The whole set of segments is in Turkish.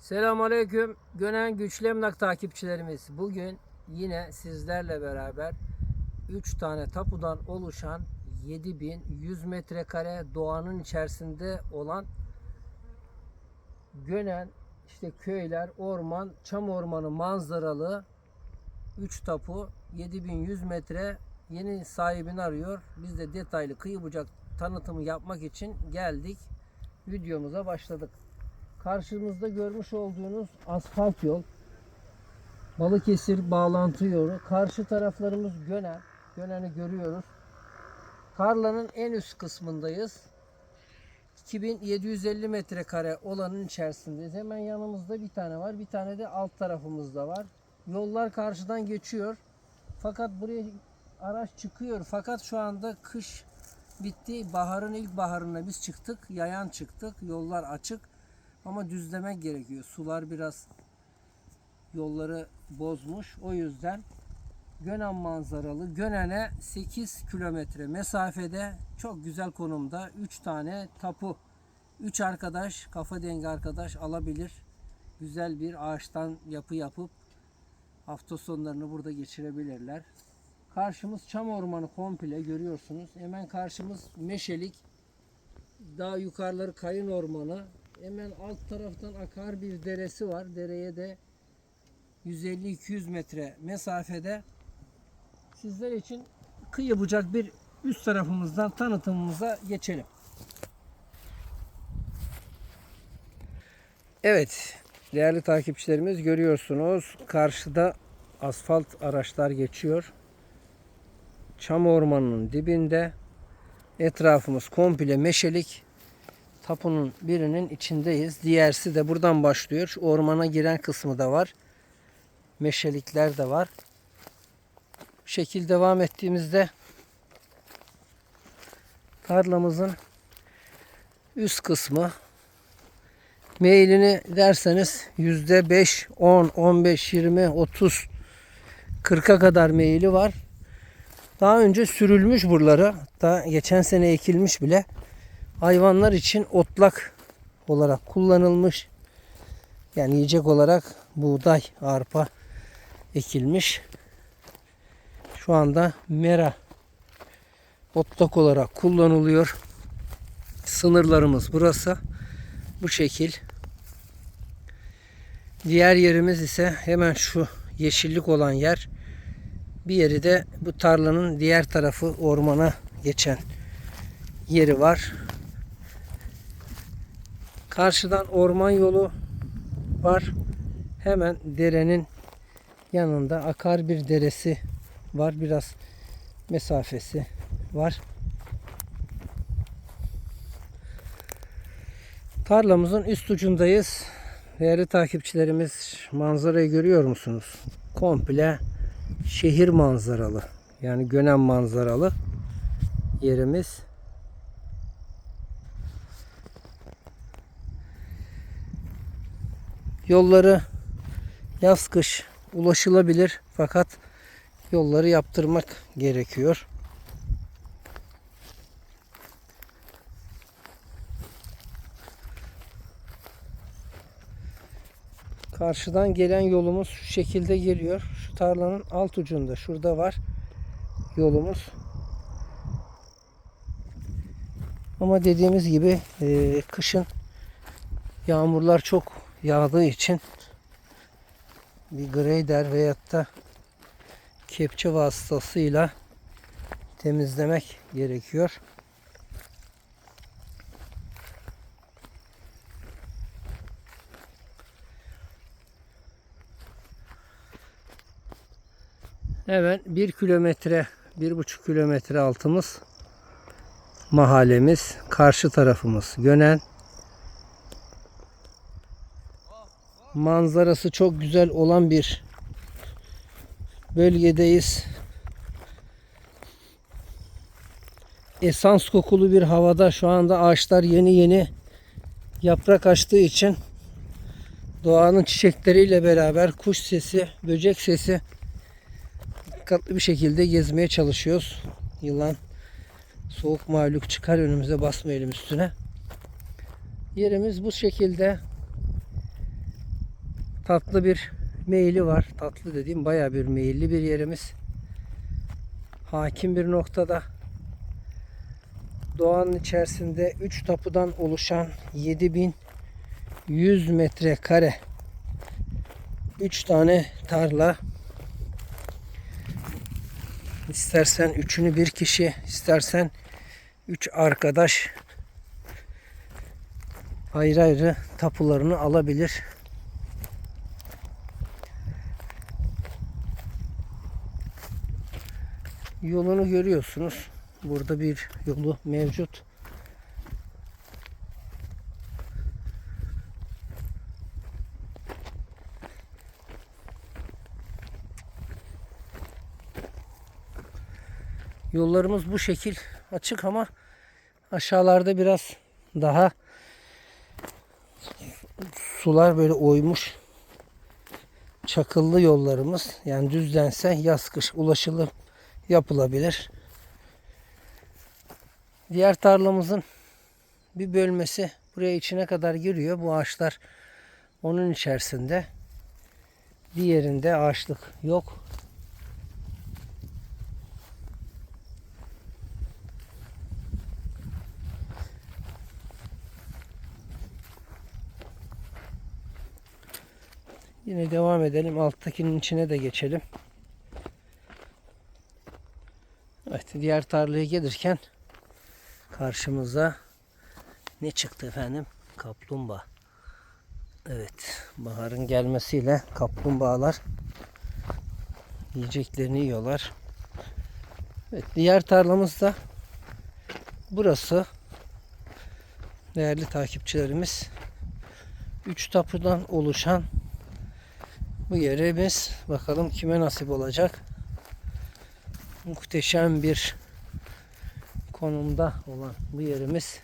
Selamünaleyküm. Gönen Güçlü Emlak takipçilerimiz. Bugün yine sizlerle beraber 3 tane tapudan oluşan 7100 metrekare doğanın içerisinde olan Gönen işte köyler, orman, çam ormanı manzaralı 3 tapu 7100 metre yeni sahibini arıyor. Biz de detaylı kıyı bucak tanıtımı yapmak için geldik. Videomuza başladık. Karşımızda görmüş olduğunuz asfalt yol. Balıkesir bağlantı yolu. Karşı taraflarımız Gönen. Gönen'i görüyoruz. Tarlanın en üst kısmındayız. 2750 metrekare olanın içerisindeyiz. Hemen yanımızda bir tane var. Bir tane de alt tarafımızda var. Yollar karşıdan geçiyor. Fakat buraya araç çıkıyor. Fakat şu anda kış bitti. Baharın ilk baharına biz çıktık. Yayan çıktık. Yollar açık. Ama düzlemek gerekiyor. Sular biraz yolları bozmuş. O yüzden Gönen manzaralı. Gönen'e 8 kilometre mesafede çok güzel konumda 3 tane tapu. 3 arkadaş, kafa dengi arkadaş alabilir. Güzel bir ağaçtan yapı yapıp hafta sonlarını burada geçirebilirler. Karşımız çam ormanı komple görüyorsunuz. Hemen karşımız meşelik. Daha yukarıları kayın ormanı. Hemen alt taraftan akar bir deresi var. Dereye de 150-200 metre mesafede sizler için kıyı bucak bir üst tarafımızdan tanıtımımıza geçelim. Evet değerli takipçilerimiz görüyorsunuz karşıda asfalt araçlar geçiyor. Çam ormanının dibinde etrafımız komple meşelik tapunun birinin içindeyiz. Diğersi de buradan başlıyor. Şu ormana giren kısmı da var. Meşelikler de var. Bu şekil devam ettiğimizde tarlamızın üst kısmı meylini derseniz yüzde 5, 10, 15, 20, 30, 40'a kadar meyili var. Daha önce sürülmüş buraları. Hatta geçen sene ekilmiş bile hayvanlar için otlak olarak kullanılmış. Yani yiyecek olarak buğday, arpa ekilmiş. Şu anda mera otlak olarak kullanılıyor. Sınırlarımız burası. Bu şekil. Diğer yerimiz ise hemen şu yeşillik olan yer. Bir yeri de bu tarlanın diğer tarafı ormana geçen yeri var. Karşıdan orman yolu var. Hemen derenin yanında akar bir deresi var. Biraz mesafesi var. Tarlamızın üst ucundayız. Değerli takipçilerimiz manzarayı görüyor musunuz? Komple şehir manzaralı. Yani Gönen manzaralı yerimiz. Yolları yaz kış ulaşılabilir fakat yolları yaptırmak gerekiyor. Karşıdan gelen yolumuz şu şekilde geliyor. Şu tarlanın alt ucunda. Şurada var yolumuz. Ama dediğimiz gibi e, kışın yağmurlar çok yağdığı için bir grader veyahut da kepçe vasıtasıyla temizlemek gerekiyor. Evet bir kilometre, bir buçuk kilometre altımız mahallemiz. Karşı tarafımız Gönen. Manzarası çok güzel olan bir bölgedeyiz. Esans kokulu bir havada şu anda ağaçlar yeni yeni yaprak açtığı için doğanın çiçekleriyle beraber kuş sesi, böcek sesi dikkatli bir şekilde gezmeye çalışıyoruz. Yılan, soğuk mahluk çıkar önümüze basmayalım üstüne. Yerimiz bu şekilde. Tatlı bir meyili var. Tatlı dediğim baya bir meyilli bir yerimiz. Hakim bir noktada. Doğanın içerisinde 3 tapudan oluşan 7100 metrekare 3 tane tarla İstersen üçünü bir kişi, istersen üç arkadaş ayrı ayrı tapularını alabilir. Yolunu görüyorsunuz. Burada bir yolu mevcut. Yollarımız bu şekil açık ama aşağılarda biraz daha sular böyle oymuş. Çakıllı yollarımız yani düzlense yaz kış ulaşılır yapılabilir. Diğer tarlamızın bir bölmesi buraya içine kadar giriyor. Bu ağaçlar onun içerisinde. Diğerinde ağaçlık yok. Yine devam edelim. Alttakinin içine de geçelim. Evet diğer tarlaya gelirken karşımıza ne çıktı efendim? Kaplumbağa. Evet baharın gelmesiyle kaplumbağalar yiyeceklerini yiyorlar. Evet diğer tarlamız da burası. Değerli takipçilerimiz 3 tapudan oluşan bu yerimiz bakalım kime nasip olacak. Muhteşem bir konumda olan bu yerimiz.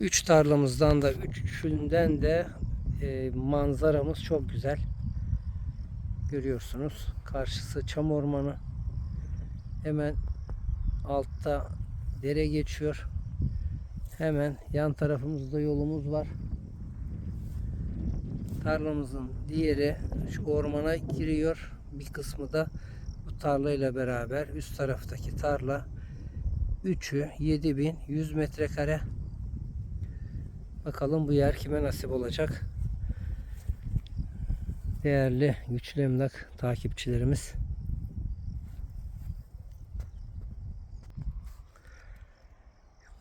Üç tarlamızdan da üçünden de e, manzaramız çok güzel. Görüyorsunuz. Karşısı çam ormanı. Hemen altta dere geçiyor. Hemen yan tarafımızda yolumuz var. Tarlamızın diğeri şu ormana giriyor. Bir kısmı da tarlayla beraber üst taraftaki tarla 3'ü 7100 metrekare. Bakalım bu yer kime nasip olacak. Değerli güçlü emlak takipçilerimiz.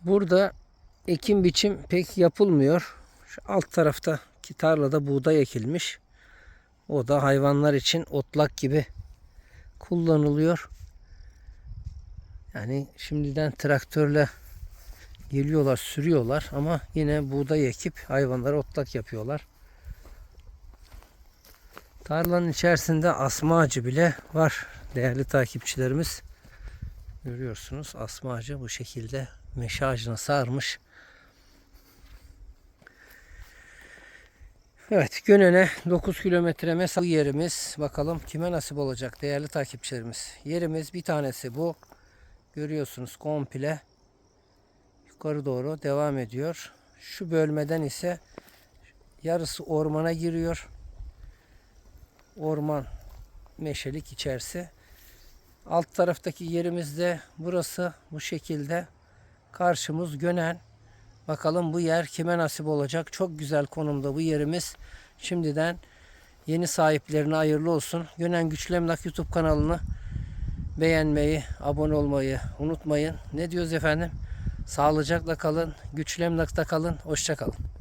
Burada ekim biçim pek yapılmıyor. Şu alt taraftaki tarlada buğday ekilmiş. O da hayvanlar için otlak gibi kullanılıyor. Yani şimdiden traktörle geliyorlar, sürüyorlar ama yine buğday ekip hayvanlara otlak yapıyorlar. Tarlanın içerisinde asma ağacı bile var değerli takipçilerimiz. Görüyorsunuz asma ağacı bu şekilde meşe ağacına sarmış. Evet Gönen'e 9 kilometre mesafe yerimiz. Bakalım kime nasip olacak değerli takipçilerimiz. Yerimiz bir tanesi bu. Görüyorsunuz komple yukarı doğru devam ediyor. Şu bölmeden ise yarısı ormana giriyor. Orman meşelik içerisi. Alt taraftaki yerimiz de burası bu şekilde. Karşımız Gönen. Bakalım bu yer kime nasip olacak. Çok güzel konumda bu yerimiz. Şimdiden yeni sahiplerine hayırlı olsun. Gönen Güçlü Emlak YouTube kanalını beğenmeyi, abone olmayı unutmayın. Ne diyoruz efendim? Sağlıcakla kalın, güçlü emlakta kalın, hoşça kalın.